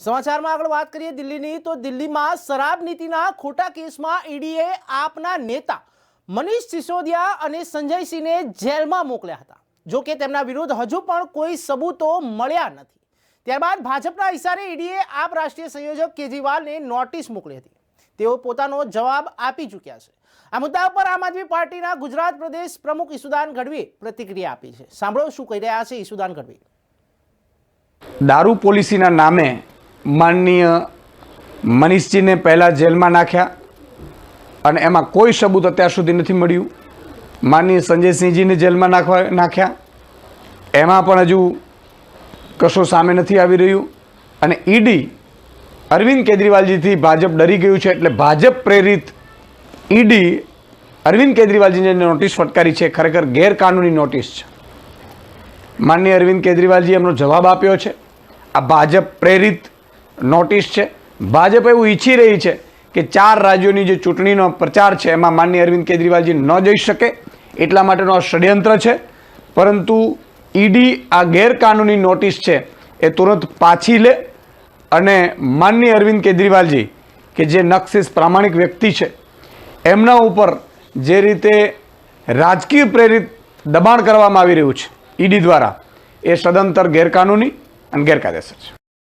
સમાચારમાં આગળ વાત કરીએ દિલ્હીની, તો દિલ્હીમાં શરાબ નીતિના ખોટા કેસમાં ઈડીએ આપના નેતા મનીષ સિસોદિયા અને સંજયસિંહને જેલમાં મોકલ્યા હતા. જો કે તેમના વિરુદ્ધ હજુ પણ કોઈ સબૂતો મળ્યા નથી. ત્યારબાદ ભાજપના ઇશારે ઈડીએ આપ રાષ્ટ્રીય સંયોજક કેજરીવાલને નોટિસ મોકલી હતી. તેઓ પોતાનો જવાબ આપી ચૂક્યા છે. આ મુદ્દા પર આમ આદમી પાર્ટીના ગુજરાત પ્રદેશ પ્રમુખ ઈસુદાન ગઢવીએ પ્રતિક્રિયા આપી છે. સાંભળો શું કહી રહ્યા છે ઈસુદાન ગઢવી. દારૂ પોલિસીના નામે માનનીય મનીષજીને પહેલાં જેલમાં નાખ્યા અને એમાં કોઈ સબૂત અત્યાર સુધી નથી મળ્યું. માનનીય સંજયસિંહજીને જેલમાં નાખવા નાખ્યા. એમાં પણ હજુ કશું સામે નથી આવી રહ્યું. અને ઈડી અરવિંદ કેજરીવાલજીથી ભાજપ ડરી ગયું છે એટલે ભાજપ પ્રેરિત ઈડી અરવિંદ કેજરીવાલજીને નોટિસ ફટકારી છે. ખરેખર ગેરકાનૂની નોટિસ છે. માનનીય અરવિંદ કેજરીવાલજી એમનો જવાબ આપ્યો છે. આ ભાજપ પ્રેરિત નોટિસ છે. ભાજપ એવું ઈચ્છી રહી છે કે ચાર રાજ્યોની જે ચૂંટણીનો પ્રચાર છે, એમાં માનનીય અરવિંદ કેજરીવાલજી ન જઈ શકે, એટલા માટેનો આ ષડયંત્ર છે. પરંતુ ઈડી આ ગેરકાનૂની નોટિસ છે, એ તુરંત પાછી લે અને માનનીય અરવિંદ કેજરીવાલજી, કે જે નક્ષિસ પ્રામાણિક વ્યક્તિ છે, એમના ઉપર જે રીતે રાજકીય પ્રેરિત દબાણ કરવામાં આવી રહ્યું છે ઈડી દ્વારા, એ સદંતર ગેરકાનૂની અને ગેરકાયદેસર છે.